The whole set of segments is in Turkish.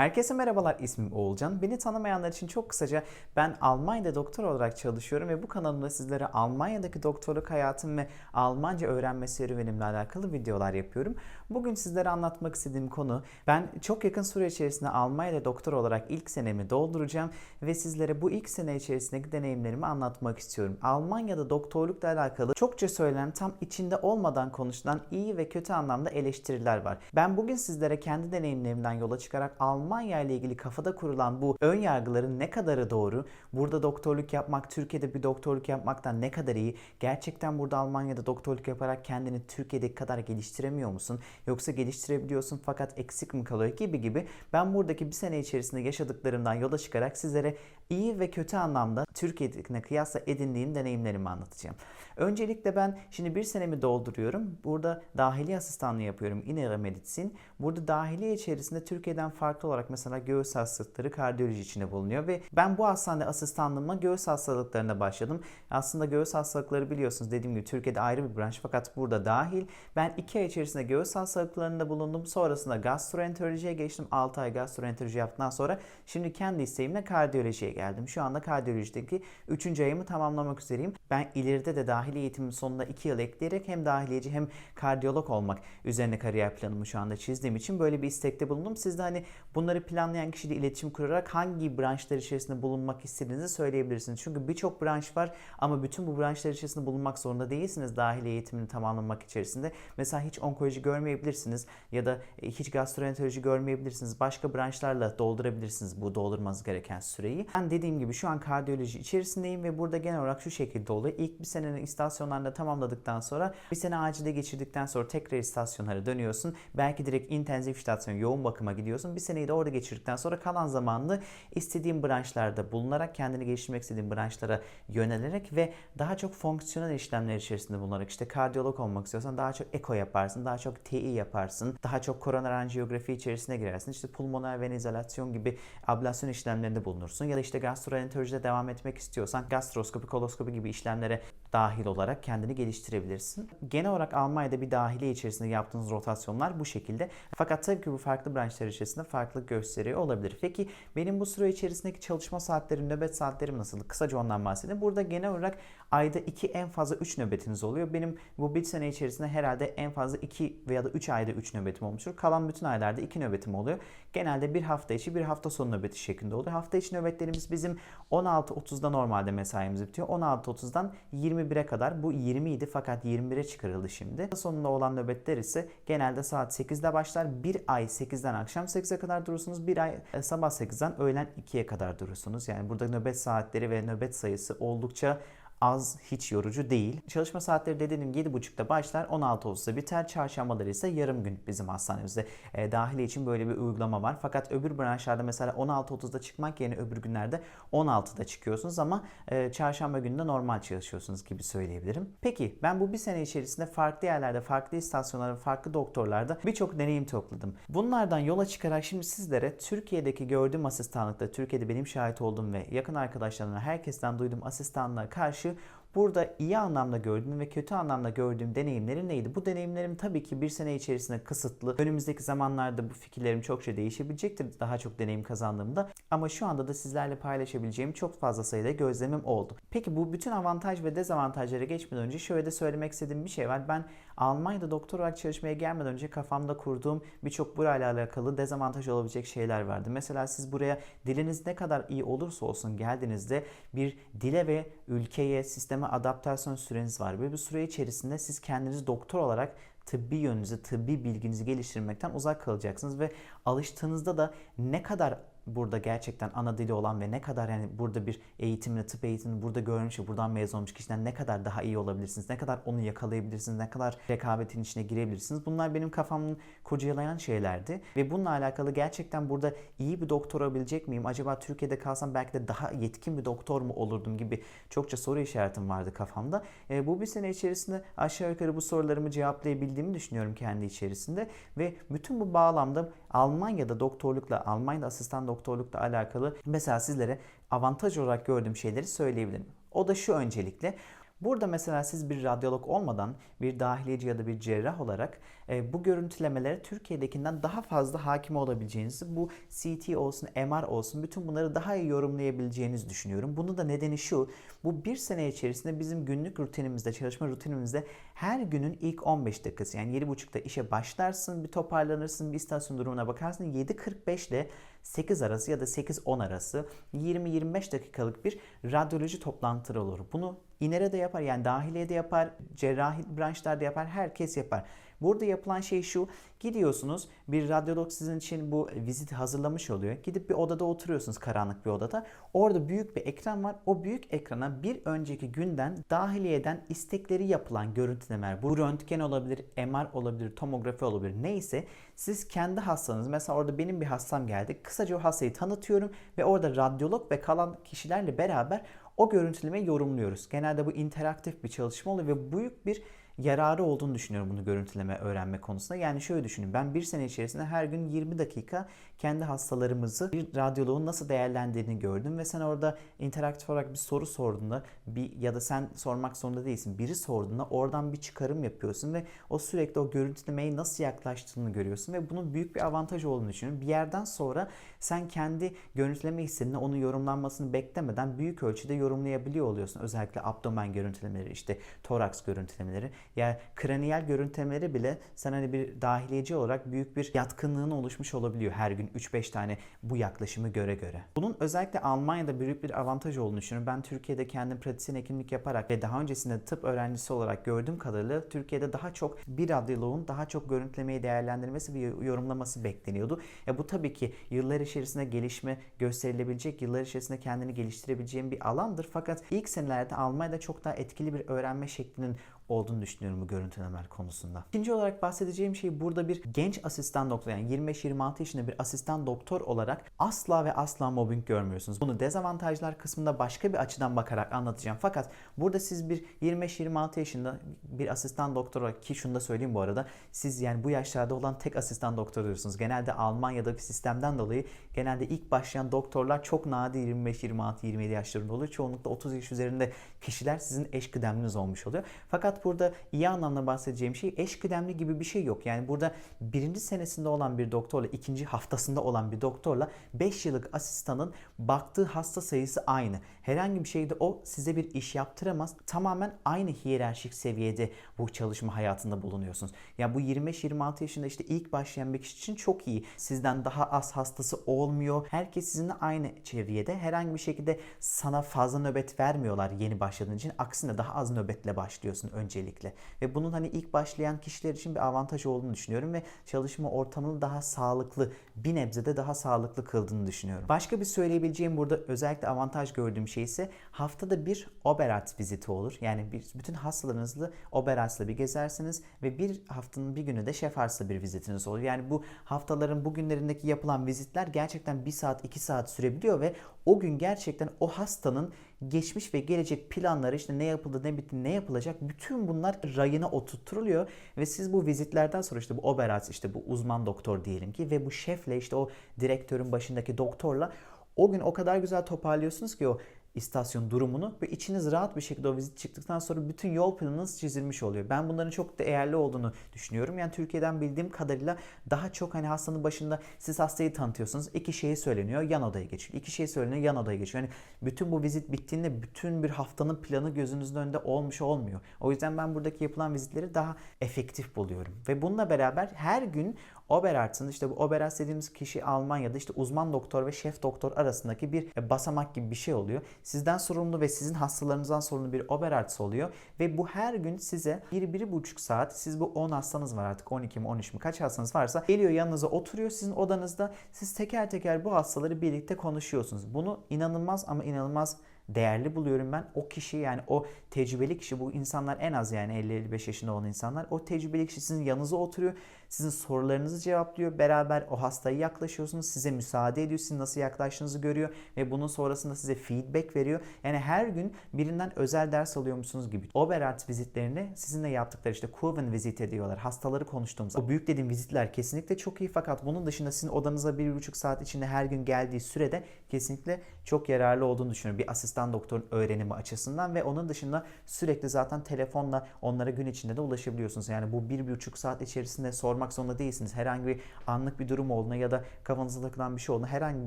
Herkese merhabalar ismim Oğulcan. Beni tanımayanlar için çok kısaca ben Almanya'da doktor olarak çalışıyorum ve bu kanalımda sizlere Almanya'daki doktorluk hayatım ve Almanca öğrenme serüvenimle alakalı videolar yapıyorum. Bugün sizlere anlatmak istediğim konu ben çok yakın süre içerisinde Almanya'da doktor olarak ilk senemi dolduracağım ve sizlere bu ilk sene içerisindeki deneyimlerimi anlatmak istiyorum. Almanya'da doktorlukla alakalı çokça söylenen tam içinde olmadan konuşulan iyi ve kötü anlamda eleştiriler var. Ben bugün sizlere kendi deneyimlerimden yola çıkarak Almanya ile ilgili kafada kurulan bu ön yargıların ne kadarı doğru, burada doktorluk yapmak, Türkiye'de bir doktorluk yapmaktan ne kadar iyi, gerçekten burada Almanya'da doktorluk yaparak kendini Türkiye'deki kadar geliştiremiyor musun? Yoksa geliştirebiliyorsun fakat eksik mi kalıyor? Gibi gibi. Ben buradaki bir sene içerisinde yaşadıklarımdan yola çıkarak sizlere iyi ve kötü anlamda Türkiye'dekine kıyasla edindiğim deneyimlerimi anlatacağım. Öncelikle ben şimdi bir senemi dolduruyorum. Burada dahiliye asistanlığı yapıyorum. Innere Medizin. Burada dahiliye içerisinde Türkiye'den farklı olarak mesela göğüs hastalıkları kardiyoloji içinde bulunuyor ve ben bu hastanede asistanlığıma göğüs hastalıklarına başladım. Aslında göğüs hastalıkları biliyorsunuz dediğim gibi Türkiye'de ayrı bir branş fakat burada dahil. Ben iki ay içerisinde göğüs hastalıklarında bulundum. Sonrasında gastroenterolojiye geçtim. 6 ay gastroenteroloji yaptıktan sonra şimdi kendi isteğimle kardiyolojiye geldim. Şu anda kardiyolojideki 3. ayımı tamamlamak üzereyim. Ben ileride de dahiliye eğitimin sonunda 2 yıl ekleyerek hem dahiliyeci hem kardiyolog olmak üzerine kariyer planımı şu anda çizdiğim için böyle bir istekte bulundum. Siz de hani bunları planlayan kişiyle iletişim kurarak hangi branşlar içerisinde bulunmak istediğinizi söyleyebilirsiniz. Çünkü birçok branş var ama bütün bu branşlar içerisinde bulunmak zorunda değilsiniz dahiliye eğitimini tamamlamak içerisinde. Mesela hiç onkoloji görmeyebilirsiniz ya da hiç gastroenteroloji görmeyebilirsiniz. Başka branşlarla doldurabilirsiniz bu doldurmanız gereken süreyi. Ben dediğim gibi şu an kardiyoloji içerisindeyim ve burada genel olarak şu şekilde oluyor. İlk bir senenin istasyonlarında tamamladıktan sonra bir sene acilde geçirdikten sonra tekrar istasyonlara dönüyorsun. Belki direkt intensif istasyon yoğun bakıma gidiyorsun. Bir seneyi de orada geçirdikten sonra kalan zamanını istediğin branşlarda bulunarak kendini geliştirmek istediğin branşlara yönelerek ve daha çok fonksiyonel işlemler içerisinde bulunarak işte kardiyolog olmak istiyorsan daha çok eko yaparsın, daha çok TI yaparsın, daha çok koroner anjiyografi içerisine girersin. İşte pulmoner ven izolasyon gibi ablasyon işlemlerinde bulunursun ya da işte gastroenterolojide devam etmek istiyorsan gastroskopi, koloskopi gibi işlemlere dahil olarak kendini geliştirebilirsin. Genel olarak Almanya'da bir dahiliye içerisinde yaptığınız rotasyonlar bu şekilde. Fakat tabii ki bu farklı branşlar içerisinde farklılık gösteriyor olabilir. Peki benim bu süre içerisindeki çalışma saatlerim, nöbet saatlerim nasıl? Kısaca ondan bahsedeyim. Burada genel olarak ayda 2 en fazla 3 nöbetiniz oluyor. Benim bu bir sene içerisinde herhalde en fazla 2 veya da 3 ayda 3 nöbetim olmuştur. Kalan bütün aylarda 2 nöbetim oluyor. Genelde bir hafta içi bir hafta sonu nöbeti şeklinde oluyor. Hafta içi nöbetlerimiz bizim 16.30'da normalde mesaimiz bitiyor. 16.30'dan 21'e kadar bu 20 idi fakat 21'e çıkarıldı şimdi. Sonunda olan nöbetler ise genelde saat 8'de başlar. Bir ay 8'den akşam 8'e kadar durursunuz. Bir ay e, sabah 8'den öğlen 2'ye kadar durursunuz. Yani burada nöbet saatleri ve nöbet sayısı oldukça az, hiç yorucu değil. Çalışma saatleri dediğim 7.30'da başlar, 16.30'da biter. Çarşambaları ise yarım gün bizim hastanemizde. E, dahiliye için böyle bir uygulama var. Fakat öbür branşlarda mesela 16.30'da çıkmak yerine öbür günlerde 16'da çıkıyorsunuz ama e, çarşamba gününde normal çalışıyorsunuz gibi söyleyebilirim. Peki ben bu bir sene içerisinde farklı yerlerde, farklı istasyonlarda, farklı doktorlarda birçok deneyim topladım. Bunlardan yola çıkarak şimdi sizlere Türkiye'deki gördüğüm asistanlıkta, Türkiye'de benim şahit olduğum ve yakın arkadaşlarımdan herkesten duyduğum asistanlığa karşı Burada iyi anlamda gördüğüm ve kötü anlamda gördüğüm deneyimlerim neydi? Bu deneyimlerim tabii ki bir sene içerisinde kısıtlı. Önümüzdeki zamanlarda bu fikirlerim çokça değişebilecektir daha çok deneyim kazandığımda. Ama şu anda da sizlerle paylaşabileceğim çok fazla sayıda gözlemim oldu. Peki bu bütün avantaj ve dezavantajlara geçmeden önce şöyle de söylemek istediğim bir şey var. Ben Almanya'da doktor olarak çalışmaya gelmeden önce kafamda kurduğum birçok burayla alakalı dezavantaj olabilecek şeyler vardı. Mesela siz buraya diliniz ne kadar iyi olursa olsun geldiğinizde bir dile ve ülkeye, sisteme adaptasyon süreniz var. Ve bu süre içerisinde siz kendinizi doktor olarak tıbbi yönünüzü, tıbbi bilginizi geliştirmekten uzak kalacaksınız ve alıştığınızda da ne kadar burada gerçekten ana dili olan ve ne kadar yani burada bir eğitimle tıp eğitimini burada görmüş ve buradan mezun olmuş kişiden ne kadar daha iyi olabilirsiniz, ne kadar onu yakalayabilirsiniz, ne kadar rekabetin içine girebilirsiniz. Bunlar benim kafamın kurcalayan şeylerdi ve bununla alakalı gerçekten burada iyi bir doktor olabilecek miyim? Acaba Türkiye'de kalsam belki de daha yetkin bir doktor mu olurdum gibi çokça soru işaretim vardı kafamda. E, bu bir sene içerisinde aşağı yukarı bu sorularımı cevaplayabildiğimi düşünüyorum kendi içerisinde ve bütün bu bağlamda Almanya'da doktorlukla, Almanya'da asistan doktorlukla alakalı mesela sizlere avantaj olarak gördüğüm şeyleri söyleyebilirim. O da şu öncelikle Burada mesela siz bir radyolog olmadan bir dahiliyeci ya da bir cerrah olarak e, bu görüntülemelere Türkiye'dekinden daha fazla hakim olabileceğinizi, bu CT olsun, MR olsun bütün bunları daha iyi yorumlayabileceğinizi düşünüyorum. Bunun da nedeni şu, bu bir sene içerisinde bizim günlük rutinimizde, çalışma rutinimizde her günün ilk 15 dakikası yani 7.30'da işe başlarsın, bir toparlanırsın, bir istasyon durumuna bakarsın. 7.45 ile 8 arası ya da 8-10 arası 20-25 dakikalık bir radyoloji toplantıları olur. Bunu İNER'e de yapar yani dahiliye de yapar, cerrahi branşlarda yapar, herkes yapar. Burada yapılan şey şu. Gidiyorsunuz bir radyolog sizin için bu viziti hazırlamış oluyor. Gidip bir odada oturuyorsunuz karanlık bir odada. Orada büyük bir ekran var. O büyük ekrana bir önceki günden dahiliyeden istekleri yapılan görüntülemeler. Bu röntgen olabilir, MR olabilir, tomografi olabilir. Neyse siz kendi hastanız mesela orada benim bir hastam geldi. Kısaca o hastayı tanıtıyorum ve orada radyolog ve kalan kişilerle beraber o görüntülemeyi yorumluyoruz. Genelde bu interaktif bir çalışma oluyor ve büyük bir yararı olduğunu düşünüyorum bunu görüntüleme öğrenme konusunda. Yani şöyle düşünün ben bir sene içerisinde her gün 20 dakika kendi hastalarımızı bir radyoloğun nasıl değerlendirdiğini gördüm ve sen orada interaktif olarak bir soru sorduğunda bir ya da sen sormak zorunda değilsin. Biri sorduğunda oradan bir çıkarım yapıyorsun ve o sürekli o görüntülemeye nasıl yaklaştığını görüyorsun ve bunun büyük bir avantaj olduğunu düşünüyorum. Bir yerden sonra sen kendi görüntüleme hissini onu yorumlanmasını beklemeden büyük ölçüde yorumlayabiliyor oluyorsun. Özellikle abdomen görüntülemeleri, işte toraks görüntülemeleri. Yani kraniyel görüntülemeleri bile sen hani bir dahiliyeci olarak büyük bir yatkınlığın oluşmuş olabiliyor her gün 3-5 tane bu yaklaşımı göre göre. Bunun özellikle Almanya'da büyük bir avantaj olduğunu düşünüyorum. Ben Türkiye'de kendim pratisyen hekimlik yaparak ve daha öncesinde tıp öğrencisi olarak gördüğüm kadarıyla Türkiye'de daha çok bir radyoloğun daha çok görüntülemeyi değerlendirmesi ve yorumlaması bekleniyordu. Ya bu tabii ki yıllar içerisinde gelişme gösterilebilecek, yıllar içerisinde kendini geliştirebileceğin bir alandır. Fakat ilk senelerde Almanya'da çok daha etkili bir öğrenme şeklinin olduğunu düşünüyorum bu görüntülemeler konusunda. İkinci olarak bahsedeceğim şey burada bir genç asistan doktor yani 25-26 yaşında bir asistan doktor olarak asla ve asla mobbing görmüyorsunuz. Bunu dezavantajlar kısmında başka bir açıdan bakarak anlatacağım. Fakat burada siz bir 25-26 yaşında bir asistan doktor olarak ki şunu da söyleyeyim bu arada siz yani bu yaşlarda olan tek asistan doktor oluyorsunuz. Genelde Almanya'daki sistemden dolayı genelde ilk başlayan doktorlar çok nadir 25-26-27 yaşlarında oluyor. Çoğunlukla 30 yaş üzerinde kişiler sizin eş kıdemliniz olmuş oluyor. Fakat burada iyi anlamda bahsedeceğim şey eş kıdemli gibi bir şey yok. Yani burada birinci senesinde olan bir doktorla ikinci haftasında olan bir doktorla 5 yıllık asistanın baktığı hasta sayısı aynı. Herhangi bir şeyde o size bir iş yaptıramaz. Tamamen aynı hiyerarşik seviyede bu çalışma hayatında bulunuyorsunuz. Yani bu 25-26 yaşında işte ilk başlayan bir kişi için çok iyi. Sizden daha az hastası olmuyor. Herkes sizinle aynı seviyede. Herhangi bir şekilde sana fazla nöbet vermiyorlar yeni başladığın için. Aksine daha az nöbetle başlıyorsun öncelikle. Ve bunun hani ilk başlayan kişiler için bir avantaj olduğunu düşünüyorum ve çalışma ortamını daha sağlıklı, bir nebze de daha sağlıklı kıldığını düşünüyorum. Başka bir söyleyebileceğim burada özellikle avantaj gördüğüm şey ise haftada bir Oberarzt viziti olur. Yani bir, bütün hastalarınızla Oberarzt'la bir gezersiniz ve bir haftanın bir günü de Chefarzt'la bir vizitiniz olur. Yani bu haftaların bugünlerindeki yapılan vizitler gerçekten 1 saat 2 saat sürebiliyor ve o gün gerçekten o hastanın geçmiş ve gelecek planları işte ne yapıldı ne bitti ne yapılacak bütün bunlar rayına oturtuluyor ve siz bu vizitlerden sonra işte bu Oberarzt işte bu uzman doktor diyelim ki ve bu şefle işte o direktörün başındaki doktorla o gün o kadar güzel toparlıyorsunuz ki o istasyon durumunu ve içiniz rahat bir şekilde o vizit çıktıktan sonra bütün yol planınız çizilmiş oluyor. Ben bunların çok değerli olduğunu düşünüyorum. Yani Türkiye'den bildiğim kadarıyla daha çok hani hastanın başında siz hastayı tanıtıyorsunuz. iki şeyi söyleniyor yan odaya geçiyor. İki şey söyleniyor yan odaya geçiyor. Yani bütün bu vizit bittiğinde bütün bir haftanın planı gözünüzün önünde olmuş olmuyor. O yüzden ben buradaki yapılan vizitleri daha efektif buluyorum. Ve bununla beraber her gün Oberarzt'ın işte bu Oberarzt dediğimiz kişi Almanya'da işte uzman doktor ve şef doktor arasındaki bir basamak gibi bir şey oluyor. Sizden sorumlu ve sizin hastalarınızdan sorumlu bir Oberarzt oluyor ve bu her gün size 1-1,5 saat siz bu 10 hastanız var artık 12 mi 13 mi kaç hastanız varsa geliyor yanınıza oturuyor sizin odanızda siz teker teker bu hastaları birlikte konuşuyorsunuz. Bunu inanılmaz ama inanılmaz değerli buluyorum ben. O kişi yani o tecrübeli kişi bu insanlar en az yani 50-55 yaşında olan insanlar o tecrübeli kişi sizin yanınıza oturuyor. Sizin sorularınızı cevaplıyor. Beraber o hastaya yaklaşıyorsunuz. Size müsaade ediyor. Sizin nasıl yaklaştığınızı görüyor ve bunun sonrasında size feedback veriyor. Yani her gün birinden özel ders alıyormuşsunuz gibi. Oberarzt vizitlerini sizinle yaptıkları işte Kuven vizit ediyorlar. Hastaları konuştuğumuz. O büyük dediğim vizitler kesinlikle çok iyi fakat bunun dışında sizin odanıza bir buçuk saat içinde her gün geldiği sürede kesinlikle çok yararlı olduğunu düşünüyorum. Bir asistan doktorun öğrenimi açısından ve onun dışında sürekli zaten telefonla onlara gün içinde de ulaşabiliyorsunuz. Yani bu bir buçuk saat içerisinde sormak zorunda değilsiniz. Herhangi bir anlık bir durum olduğuna ya da kafanıza takılan bir şey olduğuna herhangi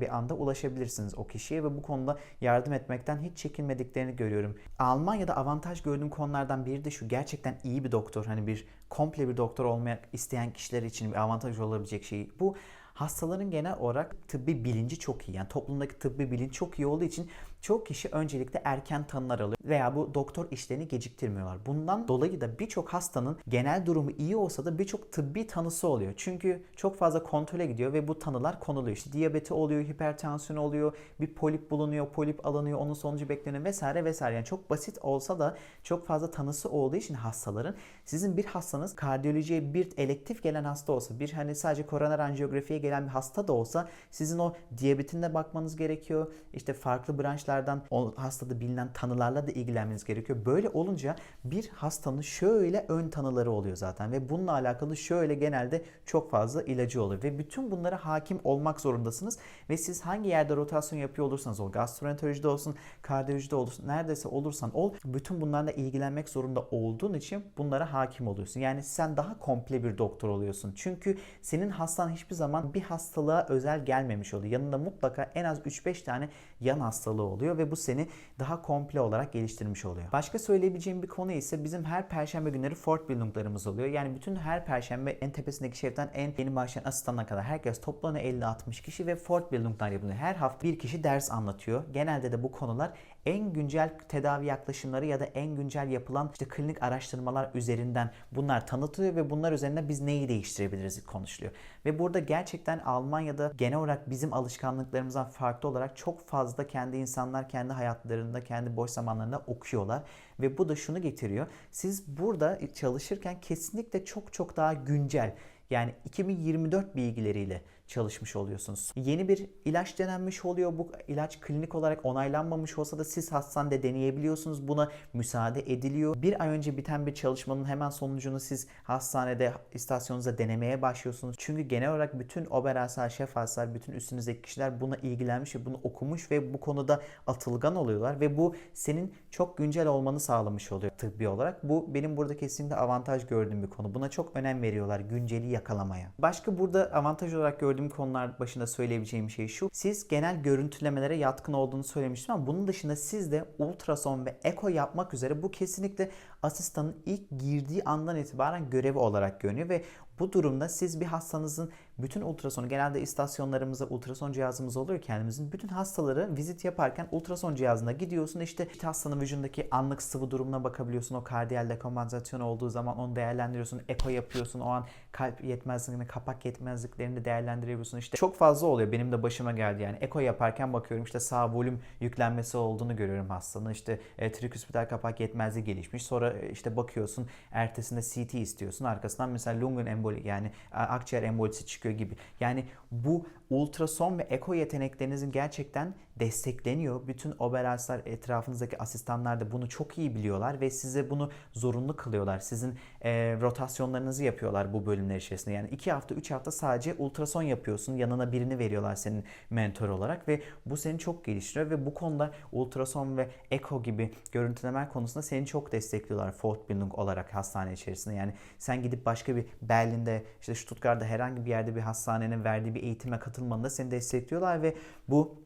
bir anda ulaşabilirsiniz o kişiye ve bu konuda yardım etmekten hiç çekinmediklerini görüyorum. Almanya'da avantaj gördüğüm konulardan biri de şu gerçekten iyi bir doktor hani bir komple bir doktor olmak isteyen kişiler için bir avantaj olabilecek şey. Bu hastaların genel olarak tıbbi bilinci çok iyi. Yani toplumdaki tıbbi bilinç çok iyi olduğu için çok kişi öncelikle erken tanılar alıyor veya bu doktor işlerini geciktirmiyorlar. Bundan dolayı da birçok hastanın genel durumu iyi olsa da birçok tıbbi tanısı oluyor. Çünkü çok fazla kontrole gidiyor ve bu tanılar konuluyor. İşte diyabeti oluyor, hipertansiyon oluyor, bir polip bulunuyor, polip alınıyor, onun sonucu bekleniyor vesaire vesaire. Yani çok basit olsa da çok fazla tanısı olduğu için hastaların sizin bir hastanız kardiyolojiye bir elektif gelen hasta olsa, bir hani sadece koroner anjiyografiye gelen bir hasta da olsa sizin o diyabetine bakmanız gerekiyor. İşte farklı branşlardan o hastada bilinen tanılarla da ilgilenmeniz gerekiyor. Böyle olunca bir hastanın şöyle ön tanıları oluyor zaten ve bununla alakalı şöyle genelde çok fazla ilacı oluyor ve bütün bunlara hakim olmak zorundasınız ve siz hangi yerde rotasyon yapıyor olursanız ol, gastroenterolojide olsun, kardiyolojide olsun, neredeyse olursan ol, bütün bunlarla ilgilenmek zorunda olduğun için bunlara hakim oluyorsun. Yani sen daha komple bir doktor oluyorsun. Çünkü senin hastan hiçbir zaman bir hastalığa özel gelmemiş oluyor. Yanında mutlaka en az 3-5 tane yan hastalığı oluyor ve bu seni daha komple olarak geliştirmiş oluyor. Başka söyleyebileceğim bir konu ise bizim her perşembe günleri Fortbildung'larımız oluyor. Yani bütün her perşembe en tepesindeki şeften en yeni başlayan asistana kadar herkes toplanıyor 50-60 kişi ve Fortbildung'lar yapılıyor. Her hafta bir kişi ders anlatıyor. Genelde de bu konular en güncel tedavi yaklaşımları ya da en güncel yapılan işte klinik araştırmalar üzerinden bunlar tanıtılıyor ve bunlar üzerinde biz neyi değiştirebiliriz konuşuluyor. Ve burada gerçekten Almanya'da genel olarak bizim alışkanlıklarımızdan farklı olarak çok fazla kendi insanlar kendi hayatlarında, kendi boş zamanlarında okuyorlar. Ve bu da şunu getiriyor. Siz burada çalışırken kesinlikle çok çok daha güncel yani 2024 bilgileriyle çalışmış oluyorsunuz. Yeni bir ilaç denenmiş oluyor. Bu ilaç klinik olarak onaylanmamış olsa da siz hastanede deneyebiliyorsunuz. Buna müsaade ediliyor. Bir ay önce biten bir çalışmanın hemen sonucunu siz hastanede istasyonunuzda denemeye başlıyorsunuz. Çünkü genel olarak bütün oberasal şef hastalar, bütün üstünüzdeki kişiler buna ilgilenmiş ve bunu okumuş ve bu konuda atılgan oluyorlar ve bu senin çok güncel olmanı sağlamış oluyor tıbbi olarak. Bu benim burada kesinlikle avantaj gördüğüm bir konu. Buna çok önem veriyorlar günceli yakalamaya. Başka burada avantaj olarak gördüğüm gördüğüm konular başında söyleyebileceğim şey şu. Siz genel görüntülemelere yatkın olduğunu söylemiştim ama bunun dışında siz de ultrason ve eko yapmak üzere bu kesinlikle asistanın ilk girdiği andan itibaren görevi olarak görünüyor ve bu durumda siz bir hastanızın bütün ultrasonu genelde istasyonlarımızda ultrason cihazımız oluyor kendimizin. Bütün hastaları vizit yaparken ultrason cihazına gidiyorsun. İşte hastanın vücudundaki anlık sıvı durumuna bakabiliyorsun. O kardiyal dekompensasyon olduğu zaman onu değerlendiriyorsun. Eko yapıyorsun. O an kalp yetmezliğini, kapak yetmezliklerini de değerlendirebiliyorsun. İşte çok fazla oluyor. Benim de başıma geldi yani. Eko yaparken bakıyorum işte sağ volüm yüklenmesi olduğunu görüyorum hastanın. İşte e, triküspital kapak yetmezliği gelişmiş. Sonra e, işte bakıyorsun ertesinde CT istiyorsun. Arkasından mesela lungun emboli yani akciğer embolisi çıkıyor gibi. Yani bu ultrason ve eko yeteneklerinizin gerçekten destekleniyor. Bütün oberaslar etrafınızdaki asistanlar da bunu çok iyi biliyorlar ve size bunu zorunlu kılıyorlar. Sizin e, rotasyonlarınızı yapıyorlar bu bölümler içerisinde. Yani 2 hafta 3 hafta sadece ultrason yapıyorsun. Yanına birini veriyorlar senin mentor olarak ve bu seni çok geliştiriyor ve bu konuda ultrason ve eko gibi görüntüleme konusunda seni çok destekliyorlar Fortbildung olarak hastane içerisinde. Yani sen gidip başka bir Berlin'de işte Stuttgart'ta herhangi bir yerde bir hastanenin verdiği bir eğitime katılmanında seni destekliyorlar ve bu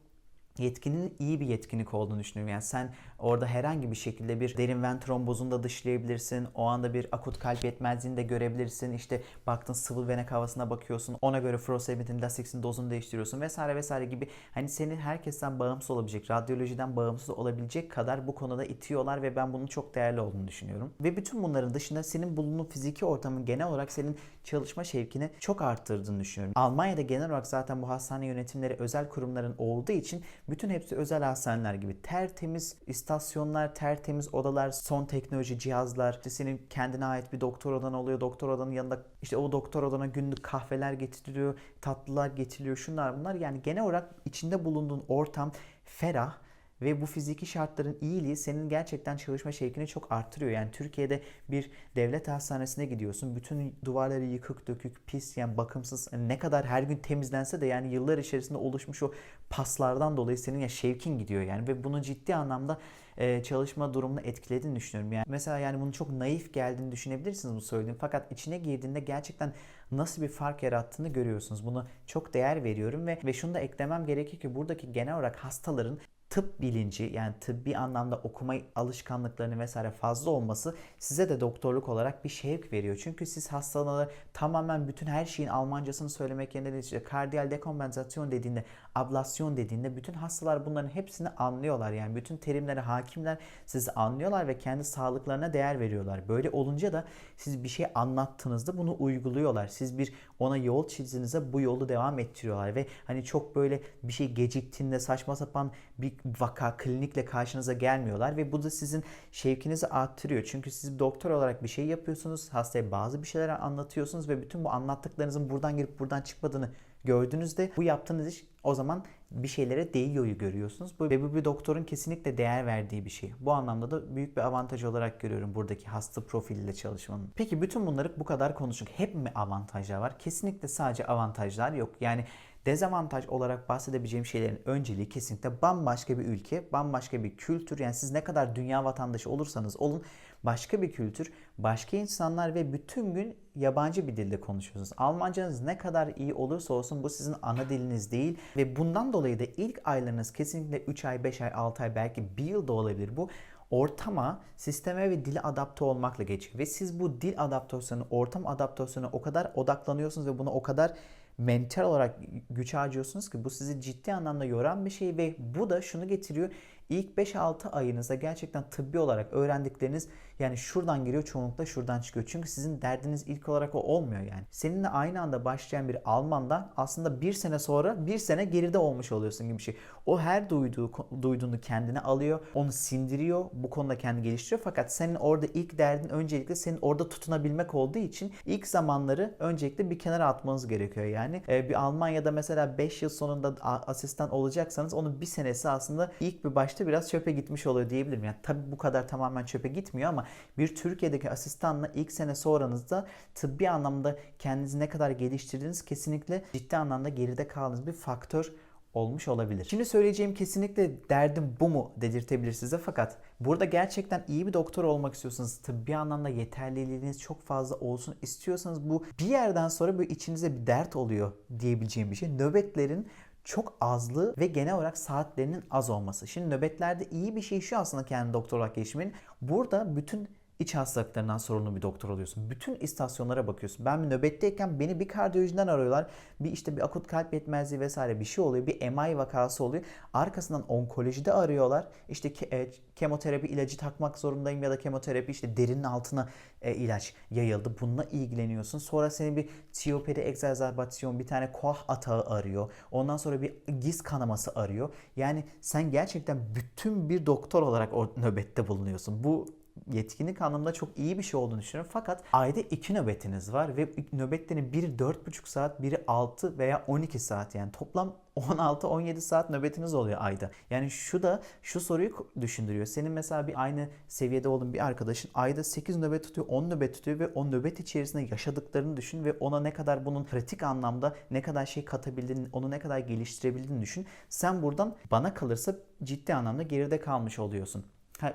yetkinin iyi bir yetkinlik olduğunu düşünüyorum. Yani sen orada herhangi bir şekilde bir derin ven trombozunu da dışlayabilirsin. O anda bir akut kalp yetmezliğini de görebilirsin. İşte baktın sıvı venek havasına bakıyorsun. Ona göre furosemidin, lasix'in dozunu değiştiriyorsun vesaire vesaire gibi. Hani senin herkesten bağımsız olabilecek, radyolojiden bağımsız olabilecek kadar bu konuda itiyorlar ve ben bunun çok değerli olduğunu düşünüyorum. Ve bütün bunların dışında senin bulunduğun fiziki ortamın genel olarak senin çalışma şevkini çok arttırdığını düşünüyorum. Almanya'da genel olarak zaten bu hastane yönetimleri özel kurumların olduğu için Bütün hepsi özel hastaneler gibi. Tertemiz istasyonlar, tertemiz odalar, son teknoloji cihazlar. İşte senin kendine ait bir doktor odan oluyor. Doktor odanın yanında işte o doktor odana günlük kahveler getiriliyor, tatlılar getiriliyor, şunlar bunlar. Yani genel olarak içinde bulunduğun ortam ferah ve bu fiziki şartların iyiliği senin gerçekten çalışma şevkini çok arttırıyor. Yani Türkiye'de bir devlet hastanesine gidiyorsun. Bütün duvarları yıkık dökük, pis yani bakımsız. Ne kadar her gün temizlense de yani yıllar içerisinde oluşmuş o paslardan dolayı senin ya şevkin gidiyor yani. Ve bunu ciddi anlamda e, çalışma durumunu etkilediğini düşünüyorum. Yani mesela yani bunu çok naif geldiğini düşünebilirsiniz bu söylediğim. Fakat içine girdiğinde gerçekten nasıl bir fark yarattığını görüyorsunuz. Bunu çok değer veriyorum ve ve şunu da eklemem gerekir ki buradaki genel olarak hastaların tıp bilinci yani tıbbi anlamda okuma alışkanlıklarını vesaire fazla olması size de doktorluk olarak bir şevk veriyor. Çünkü siz hastalara tamamen bütün her şeyin Almancasını söylemek yerine de işte kardiyal dekompensasyon dediğinde, ablasyon dediğinde bütün hastalar bunların hepsini anlıyorlar. Yani bütün terimlere hakimler sizi anlıyorlar ve kendi sağlıklarına değer veriyorlar. Böyle olunca da siz bir şey anlattığınızda bunu uyguluyorlar. Siz bir ona yol çizdiğinizde bu yolu devam ettiriyorlar ve hani çok böyle bir şey geciktiğinde saçma sapan bir vaka klinikle karşınıza gelmiyorlar ve bu da sizin şevkinizi arttırıyor. Çünkü siz doktor olarak bir şey yapıyorsunuz, hastaya bazı bir şeyler anlatıyorsunuz ve bütün bu anlattıklarınızın buradan girip buradan çıkmadığını gördüğünüzde bu yaptığınız iş o zaman bir şeylere değiyoryu görüyorsunuz. Bu, ve bu bir doktorun kesinlikle değer verdiği bir şey. Bu anlamda da büyük bir avantaj olarak görüyorum buradaki hasta profiliyle çalışmanın. Peki bütün bunları bu kadar konuştuk. Hep mi avantajlar var? Kesinlikle sadece avantajlar yok. Yani dezavantaj olarak bahsedebileceğim şeylerin önceliği kesinlikle bambaşka bir ülke, bambaşka bir kültür. Yani siz ne kadar dünya vatandaşı olursanız olun başka bir kültür, başka insanlar ve bütün gün yabancı bir dilde konuşuyorsunuz. Almancanız ne kadar iyi olursa olsun bu sizin ana diliniz değil ve bundan dolayı da ilk aylarınız kesinlikle 3 ay, 5 ay, 6 ay belki 1 yıl da olabilir bu ortama, sisteme ve dile adapte olmakla geçiyor. Ve siz bu dil adaptasyonu, ortam adaptasyonu o kadar odaklanıyorsunuz ve buna o kadar mental olarak güç harcıyorsunuz ki bu sizi ciddi anlamda yoran bir şey ve bu da şunu getiriyor. İlk 5-6 ayınızda gerçekten tıbbi olarak öğrendikleriniz yani şuradan giriyor çoğunlukla şuradan çıkıyor. Çünkü sizin derdiniz ilk olarak o olmuyor yani. Seninle aynı anda başlayan bir Alman'dan aslında bir sene sonra bir sene geride olmuş oluyorsun gibi bir şey. O her duyduğu, duyduğunu kendine alıyor. Onu sindiriyor. Bu konuda kendi geliştiriyor. Fakat senin orada ilk derdin öncelikle senin orada tutunabilmek olduğu için ilk zamanları öncelikle bir kenara atmanız gerekiyor yani. Ee, bir Almanya'da mesela 5 yıl sonunda asistan olacaksanız onun bir senesi aslında ilk bir başta biraz çöpe gitmiş oluyor diyebilirim. Yani tabii bu kadar tamamen çöpe gitmiyor ama bir Türkiye'deki asistanla ilk sene sonranızda tıbbi anlamda kendinizi ne kadar geliştirdiğiniz kesinlikle ciddi anlamda geride kaldığınız bir faktör olmuş olabilir. Şimdi söyleyeceğim kesinlikle derdim bu mu dedirtebilir size fakat burada gerçekten iyi bir doktor olmak istiyorsanız tıbbi anlamda yeterliliğiniz çok fazla olsun istiyorsanız bu bir yerden sonra böyle içinize bir dert oluyor diyebileceğim bir şey. Nöbetlerin çok azlığı ve genel olarak saatlerinin az olması. Şimdi nöbetlerde iyi bir şey şu aslında kendi doktor olarak gelişmenin. Burada bütün iç hastalıklarından sorumlu bir doktor oluyorsun. Bütün istasyonlara bakıyorsun. Ben bir nöbetteyken beni bir kardiyolojiden arıyorlar. Bir işte bir akut kalp yetmezliği vesaire bir şey oluyor. Bir MI vakası oluyor. Arkasından onkolojide arıyorlar. İşte ke- e, kemoterapi ilacı takmak zorundayım ya da kemoterapi işte derinin altına e, ilaç yayıldı. Bununla ilgileniyorsun. Sonra senin bir COPD egzazerbatyon bir tane koah atağı arıyor. Ondan sonra bir giz kanaması arıyor. Yani sen gerçekten bütün bir doktor olarak o nöbette bulunuyorsun. Bu yetkinlik anlamında çok iyi bir şey olduğunu düşünüyorum. Fakat ayda iki nöbetiniz var ve nöbetlerin biri 4,5 saat, biri 6 veya 12 saat yani toplam 16-17 saat nöbetiniz oluyor ayda. Yani şu da şu soruyu düşündürüyor. Senin mesela bir aynı seviyede olduğun bir arkadaşın ayda 8 nöbet tutuyor, 10 nöbet tutuyor ve o nöbet içerisinde yaşadıklarını düşün ve ona ne kadar bunun pratik anlamda ne kadar şey katabildiğini, onu ne kadar geliştirebildiğini düşün. Sen buradan bana kalırsa ciddi anlamda geride kalmış oluyorsun.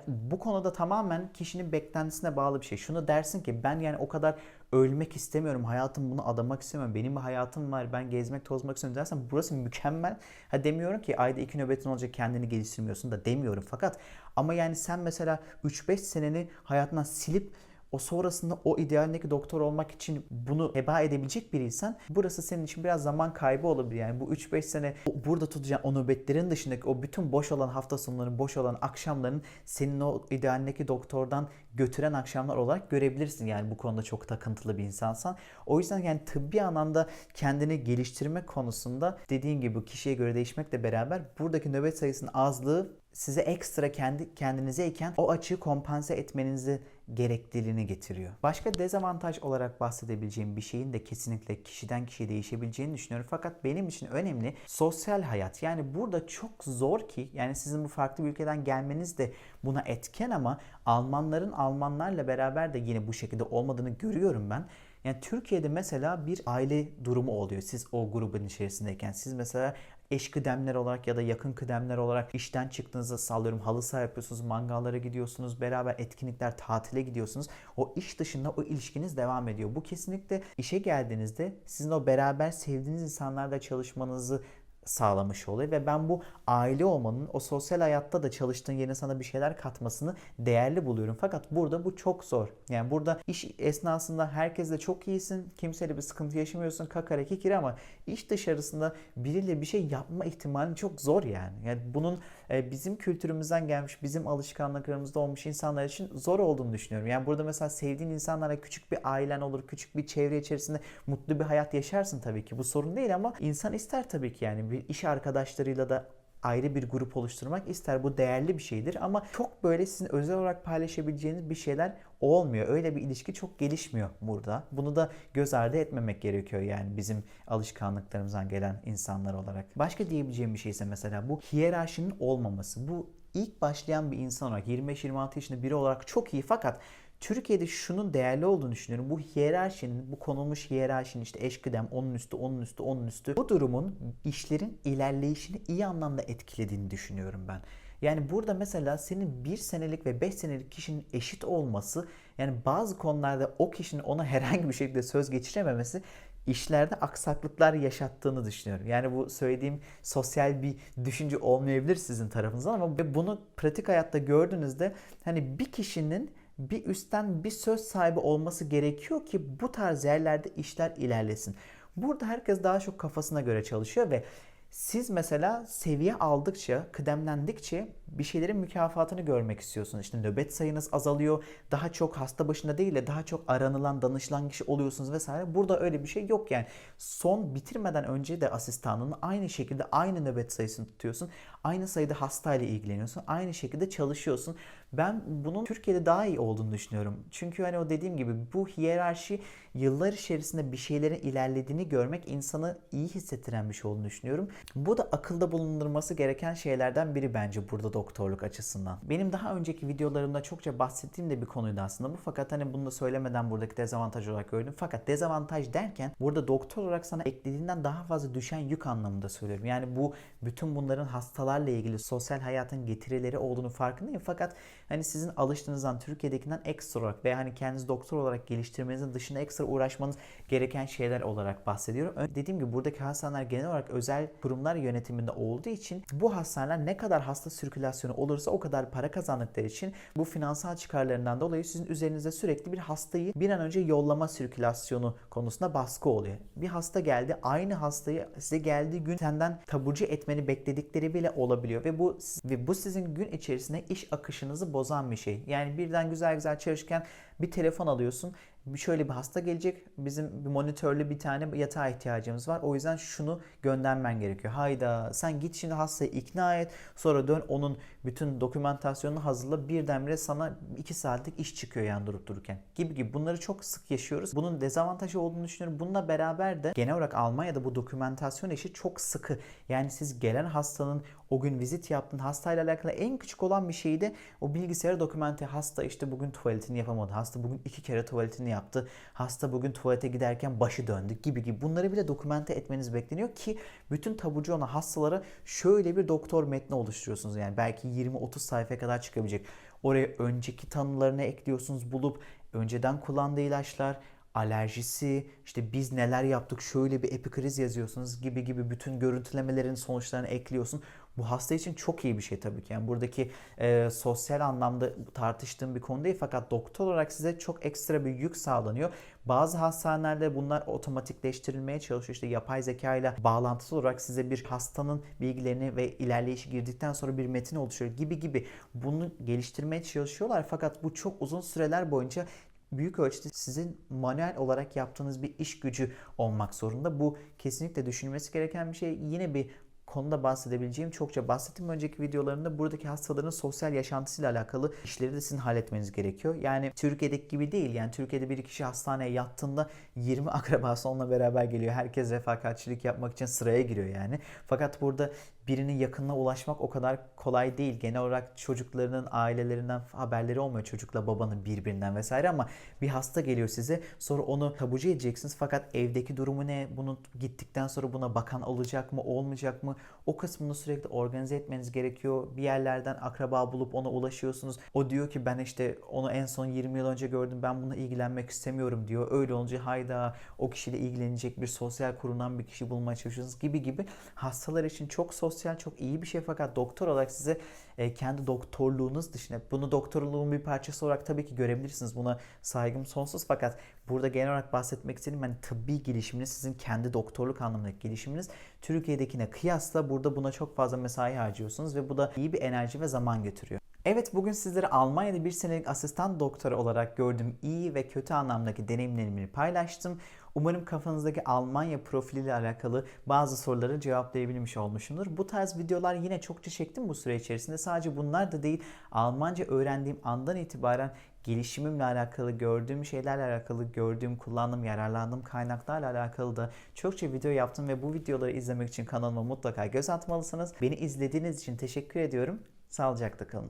Bu konuda tamamen kişinin beklentisine bağlı bir şey. Şunu dersin ki ben yani o kadar ölmek istemiyorum. Hayatım bunu adamak istemiyorum. Benim bir hayatım var. Ben gezmek, tozmak istiyorum dersen burası mükemmel. Ha demiyorum ki ayda iki nöbetin olacak kendini geliştirmiyorsun da demiyorum. Fakat ama yani sen mesela 3-5 seneni hayatından silip o sonrasında o idealindeki doktor olmak için bunu heba edebilecek biriysen burası senin için biraz zaman kaybı olabilir. Yani bu 3-5 sene burada tutacağın o nöbetlerin dışındaki o bütün boş olan hafta sonları, boş olan akşamların senin o idealindeki doktordan götüren akşamlar olarak görebilirsin. Yani bu konuda çok takıntılı bir insansan. O yüzden yani tıbbi anlamda kendini geliştirme konusunda dediğin gibi kişiye göre değişmekle beraber buradaki nöbet sayısının azlığı size ekstra kendi kendinizeyken o açığı kompanse etmenizi gerekliliğini getiriyor. Başka dezavantaj olarak bahsedebileceğim bir şeyin de kesinlikle kişiden kişiye değişebileceğini düşünüyorum. Fakat benim için önemli sosyal hayat. Yani burada çok zor ki yani sizin bu farklı bir ülkeden gelmeniz de buna etken ama Almanların Almanlarla beraber de yine bu şekilde olmadığını görüyorum ben. Yani Türkiye'de mesela bir aile durumu oluyor siz o grubun içerisindeyken. Siz mesela eş kıdemler olarak ya da yakın kıdemler olarak işten çıktığınızda sallıyorum halı saha yapıyorsunuz, mangallara gidiyorsunuz, beraber etkinlikler, tatile gidiyorsunuz. O iş dışında o ilişkiniz devam ediyor. Bu kesinlikle işe geldiğinizde sizin o beraber sevdiğiniz insanlarla çalışmanızı sağlamış oluyor ve ben bu aile olmanın o sosyal hayatta da çalıştığın yerine sana bir şeyler katmasını değerli buluyorum. Fakat burada bu çok zor. Yani burada iş esnasında herkesle çok iyisin. Kimseyle bir sıkıntı yaşamıyorsun. Kakara kikiri ama iş dışarısında biriyle bir şey yapma ihtimalin çok zor yani. Yani bunun bizim kültürümüzden gelmiş, bizim alışkanlıklarımızda olmuş insanlar için zor olduğunu düşünüyorum. Yani burada mesela sevdiğin insanlarla küçük bir ailen olur, küçük bir çevre içerisinde mutlu bir hayat yaşarsın tabii ki. Bu sorun değil ama insan ister tabii ki yani bir iş arkadaşlarıyla da ayrı bir grup oluşturmak ister. Bu değerli bir şeydir ama çok böyle sizin özel olarak paylaşabileceğiniz bir şeyler olmuyor. Öyle bir ilişki çok gelişmiyor burada. Bunu da göz ardı etmemek gerekiyor yani bizim alışkanlıklarımızdan gelen insanlar olarak. Başka diyebileceğim bir şey ise mesela bu hiyerarşinin olmaması. Bu ilk başlayan bir insan olarak 25-26 yaşında biri olarak çok iyi fakat Türkiye'de şunun değerli olduğunu düşünüyorum. Bu hiyerarşinin, bu konulmuş hiyerarşinin işte eş kıdem, onun üstü, onun üstü, onun üstü. Bu durumun işlerin ilerleyişini iyi anlamda etkilediğini düşünüyorum ben. Yani burada mesela senin bir senelik ve beş senelik kişinin eşit olması yani bazı konularda o kişinin ona herhangi bir şekilde söz geçirememesi işlerde aksaklıklar yaşattığını düşünüyorum. Yani bu söylediğim sosyal bir düşünce olmayabilir sizin tarafınızdan ama bunu pratik hayatta gördüğünüzde hani bir kişinin bir üstten bir söz sahibi olması gerekiyor ki bu tarz yerlerde işler ilerlesin. Burada herkes daha çok kafasına göre çalışıyor ve siz mesela seviye aldıkça, kıdemlendikçe bir şeylerin mükafatını görmek istiyorsunuz. İşte nöbet sayınız azalıyor. Daha çok hasta başında değil de daha çok aranılan, danışılan kişi oluyorsunuz vesaire. Burada öyle bir şey yok yani. Son bitirmeden önce de asistanın aynı şekilde aynı nöbet sayısını tutuyorsun. Aynı sayıda hastayla ilgileniyorsun. Aynı şekilde çalışıyorsun. Ben bunun Türkiye'de daha iyi olduğunu düşünüyorum. Çünkü hani o dediğim gibi bu hiyerarşi yıllar içerisinde bir şeylerin ilerlediğini görmek insanı iyi hissettiren bir şey olduğunu düşünüyorum. Bu da akılda bulundurması gereken şeylerden biri bence burada doktorluk açısından. Benim daha önceki videolarımda çokça bahsettiğim de bir konuydu aslında bu. Fakat hani bunu da söylemeden buradaki dezavantaj olarak gördüm. Fakat dezavantaj derken burada doktor olarak sana eklediğinden daha fazla düşen yük anlamında söylüyorum. Yani bu bütün bunların hastalarla ilgili sosyal hayatın getirileri olduğunu farkındayım. Fakat hani sizin alıştığınızdan Türkiye'dekinden ekstra olarak veya hani kendinizi doktor olarak geliştirmenizin dışında ekstra uğraşmanız gereken şeyler olarak bahsediyorum. Dediğim gibi buradaki hastaneler genel olarak özel kurumlar yönetiminde olduğu için bu hastaneler ne kadar hasta sirkülasyonu olursa o kadar para kazandıkları için bu finansal çıkarlarından dolayı sizin üzerinizde sürekli bir hastayı bir an önce yollama sirkülasyonu konusunda baskı oluyor. Bir hasta geldi aynı hastayı size geldiği gün senden taburcu etmeni bekledikleri bile olabiliyor ve bu ve bu sizin gün içerisinde iş akışınızı bozan bir şey. Yani birden güzel güzel çalışırken bir telefon alıyorsun. Şöyle bir hasta gelecek. Bizim bir monitörlü bir tane yatağa ihtiyacımız var. O yüzden şunu göndermen gerekiyor. Hayda sen git şimdi hastayı ikna et. Sonra dön onun bütün dokümantasyonunu hazırla. Birdenbire sana 2 saatlik iş çıkıyor yani durup dururken. Gibi gibi bunları çok sık yaşıyoruz. Bunun dezavantajı olduğunu düşünüyorum. Bununla beraber de genel olarak Almanya'da bu dokümantasyon işi çok sıkı. Yani siz gelen hastanın o gün vizit yaptığın hastayla alakalı en küçük olan bir şeyi o bilgisayara dokümente. Hasta işte bugün tuvaletini yapamadı. Hasta bugün iki kere tuvaletini yaptı. Hasta bugün tuvalete giderken başı döndü gibi gibi. Bunları bile dokümente etmeniz bekleniyor ki bütün taburcu olan hastalara şöyle bir doktor metni oluşturuyorsunuz. Yani belki 20-30 sayfaya kadar çıkabilecek. Oraya önceki tanılarını ekliyorsunuz bulup önceden kullandığı ilaçlar, alerjisi, işte biz neler yaptık şöyle bir epikriz yazıyorsunuz gibi gibi bütün görüntülemelerin sonuçlarını ekliyorsun. Bu hasta için çok iyi bir şey tabii ki. Yani buradaki e, sosyal anlamda tartıştığım bir konu değil fakat doktor olarak size çok ekstra bir yük sağlanıyor. Bazı hastanelerde bunlar otomatikleştirilmeye çalışıyor. İşte yapay zeka ile bağlantılı olarak size bir hastanın bilgilerini ve ilerleyişi girdikten sonra bir metin oluşuyor gibi gibi bunu geliştirmeye çalışıyorlar. Fakat bu çok uzun süreler boyunca büyük ölçüde sizin manuel olarak yaptığınız bir iş gücü olmak zorunda. Bu kesinlikle düşünülmesi gereken bir şey. Yine bir konuda bahsedebileceğim çokça bahsettim önceki videolarımda buradaki hastaların sosyal yaşantısıyla alakalı işleri de sizin halletmeniz gerekiyor. Yani Türkiye'deki gibi değil. Yani Türkiye'de bir kişi hastaneye yattığında 20 akrabası onunla beraber geliyor. Herkes refakatçilik yapmak için sıraya giriyor yani. Fakat burada birinin yakınına ulaşmak o kadar kolay değil. Genel olarak çocuklarının ailelerinden haberleri olmuyor çocukla babanın birbirinden vesaire ama bir hasta geliyor size sonra onu tabucu edeceksiniz fakat evdeki durumu ne? Bunu gittikten sonra buna bakan olacak mı olmayacak mı? O kısmını sürekli organize etmeniz gerekiyor. Bir yerlerden akraba bulup ona ulaşıyorsunuz. O diyor ki ben işte onu en son 20 yıl önce gördüm ben bununla ilgilenmek istemiyorum diyor. Öyle olunca hayda o kişiyle ilgilenecek bir sosyal kurulan bir kişi bulmaya çalışıyorsunuz gibi gibi. Hastalar için çok sosyal çok iyi bir şey fakat doktor olarak size e, kendi doktorluğunuz dışında bunu doktorluğun bir parçası olarak tabii ki görebilirsiniz. Buna saygım sonsuz fakat burada genel olarak bahsetmek istediğim hani tıbbi gelişiminiz sizin kendi doktorluk anlamındaki gelişiminiz Türkiye'dekine kıyasla burada buna çok fazla mesai harcıyorsunuz ve bu da iyi bir enerji ve zaman götürüyor. Evet bugün sizlere Almanya'da bir senelik asistan doktora olarak gördüğüm iyi ve kötü anlamdaki deneyimlerimi paylaştım. Umarım kafanızdaki Almanya profiliyle alakalı bazı soruları cevaplayabilmiş olmuşumdur. Bu tarz videolar yine çokça çektim bu süre içerisinde. Sadece bunlar da değil. Almanca öğrendiğim andan itibaren gelişimimle alakalı, gördüğüm şeylerle alakalı, gördüğüm, kullandığım, yararlandığım kaynaklarla alakalı da çokça video yaptım ve bu videoları izlemek için kanalıma mutlaka göz atmalısınız. Beni izlediğiniz için teşekkür ediyorum. Sağlıcakla kalın.